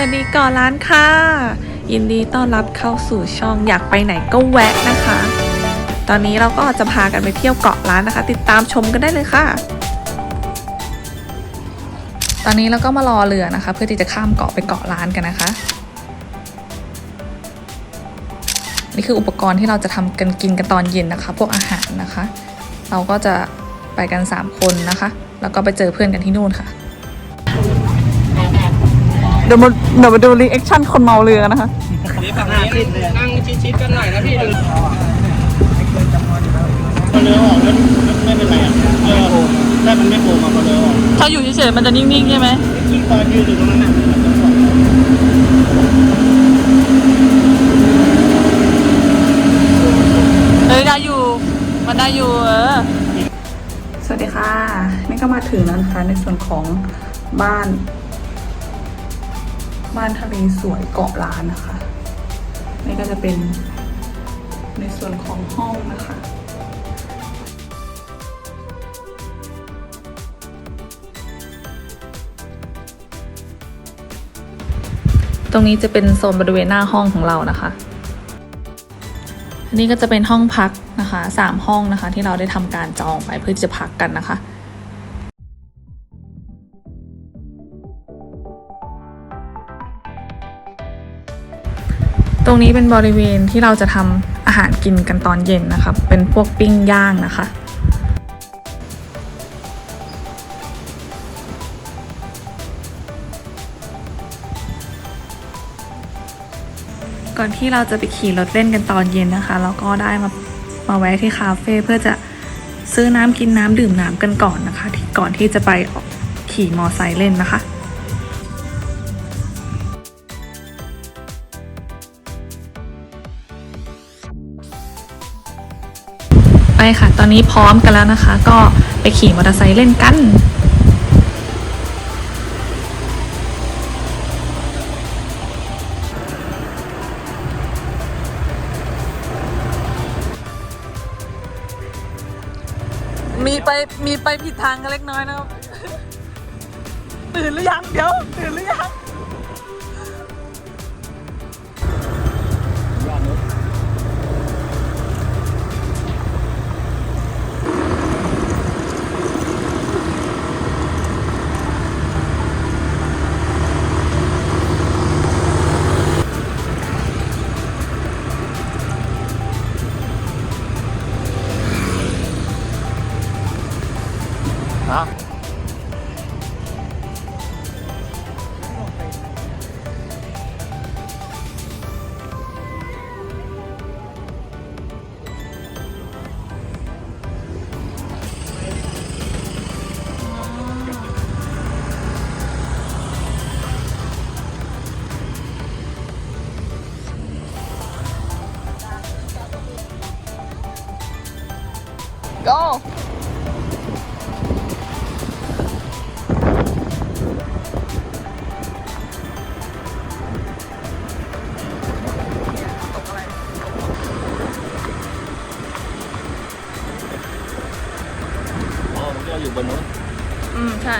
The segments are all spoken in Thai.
วัสดีก่อนร้านค่ะ ยินดีต้อนรับเข้าสู่ช่องอยากไปไหนก็แวะนะคะ ตอนนี้เราก็จะพากันไปเที่ยวเกาะล้านนะคะ ติดตามชมกันได้เลยค่ะ ตอนนี้เราก็มารอเรือนะคะ เพื่อที่จะข้ามเกาะไปเกาะล้านกันนะคะ นี่คืออุปกรณ์ที่เราจะทำกันกินกันตอนเย็นนะคะ พวกอาหารนะคะ เราก็จะไปกัน 3 คนนะคะ แล้วก็ไปเจอเพื่อนกันที่นู่นค่ะ เดี๋ยวมาเดี๋ยวมาดูรีแอคชั่นคนเมาเรือนะคะ นี่ฝั่งนี้นั่งชิดๆกันหน่อยนะพี่ดึงพอเรือออกแล้วไม่เป็นไรอะเออถ้ามันไม่โผล่มาพอเรือออกถ้าอยู่เฉยๆมันจะนิ่งๆใช่ไหมยิ่งตอนยืนอยู่ตรงนั้นน่ะมันจะปลอดเอ้ยได้อยู่ มันได้อยู่เออ สวัสดีค่ะ นี่ก็มาถึงแล้วนะคะในส่วนของบ้าน บ้านทะเลสวยเกาะล้านนะคะ นี่ก็จะเป็นในส่วนของห้องนะคะตรงนี้จะเป็นโซนบริเวณหน้าห้องของเรานะคะ อันนี้ก็จะเป็นห้องพักนะคะสามห้องนะคะ ที่เราได้ทำการจองไปเพื่อจะพักกันนะคะ ตรงนี้เป็นบริเวณที่เราจะทำอาหารกินกันตอนเย็นนะคะเป็นพวกปิ้งย่างนะคะก่อนที่เราจะไปขี่รถเล่นกันตอนเย็นนะคะเราก็ได้มามาแวะที่คาเฟ่เพื่อจะซื้อน้ำกินน้ำดื่มน้ำกันก่อนนะคะ ก่อนที่จะไปออกขี่มอไซค์เล่นนะคะ ไปค่ะ ตอนนี้พร้อมกันแล้วนะคะ ก็ไปขี่มอเตอร์ไซค์เล่นกันมีไปมีไปผิดทางกันเล็กน้อยนะครับ ตื่นหรือยัง เดี๋ยว ตื่นหรือยัง Ha? Go! อ๋อมันก็อยู่บนนู้นอืม ใช่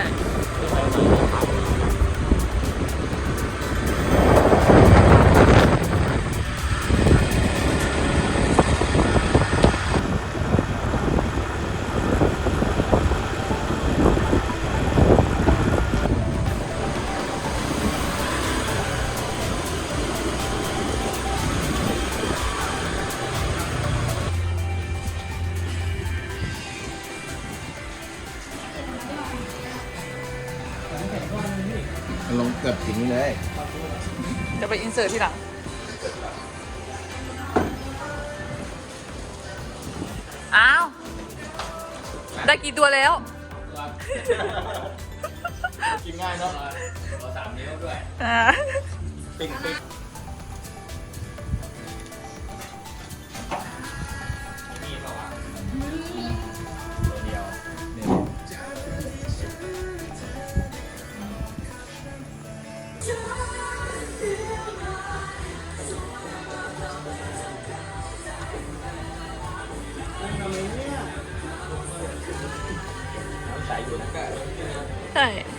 บถึงเลย จะไปอินเสิร์ตที่หลัง อ้าว ได้กี่ตัวแล้ว กินง่ายเนาะเราสามนิ้วด้วย อ่า ปิ้งปิ้ง ใช่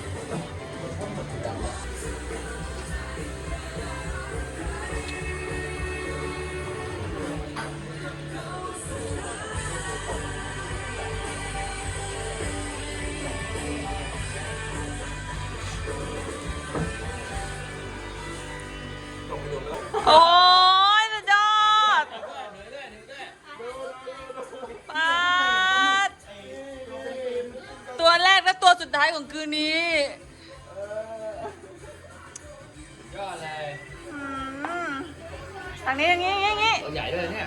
ท้ายของคืนนี้ก็อะไรทางนี้อย่างนี้อย่างนี้ตัวใหญ่ด้วยเนี่ย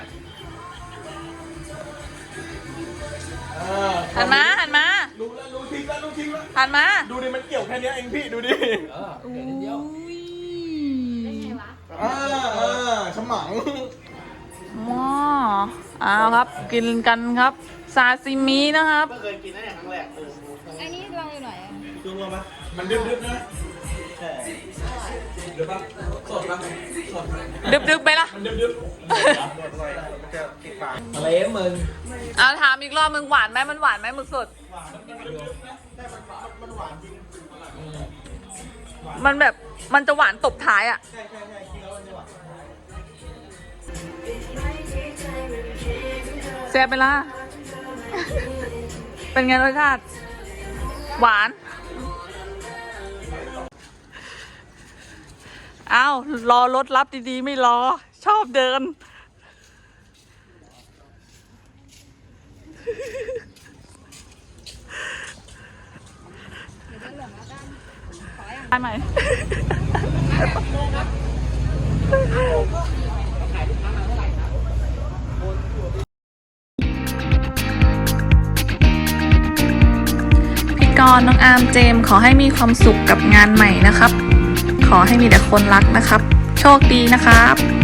หันมาหันมารู้แล้วรู้ทิ้งแล้วรู้ทิ้งแล้วหันมา ดูดิมันเกี่ยวแค่นี้เองพี่ดูดิเออเดี๋ยวเดียได้งวะอ่าอ่าฉมังหม้ออ้าวครับ กินกันครับซาซิมินะครับเพิ่เคยกินนั่ครั้งแรก อออันนี้เราอยู่ไหนอะจุ่มลงมามันดึบๆนะใช่เดี๋ยวปะสดปะสดดึบๆไปละมันดึบๆมันจะติดปากอะไรมึงเอาถามอีกรอบมึงหวานไหมมันหวานไหมหมึกสด มันแบบมันจะหวานตบท้ายอะใช่ใช่ใช่กินแล้วมันจะหวานแซ่บไปละ เป็นไงรสชาติ หวานอ้าวรอรถรับดีๆ ไม่รอ ชอบเดิน ได้ไหม รน้องอาร์มเจม ขอให้มีความสุขกับงานใหม่นะครับ ขอให้มีแต่คนรักนะครับ โชคดีนะครับ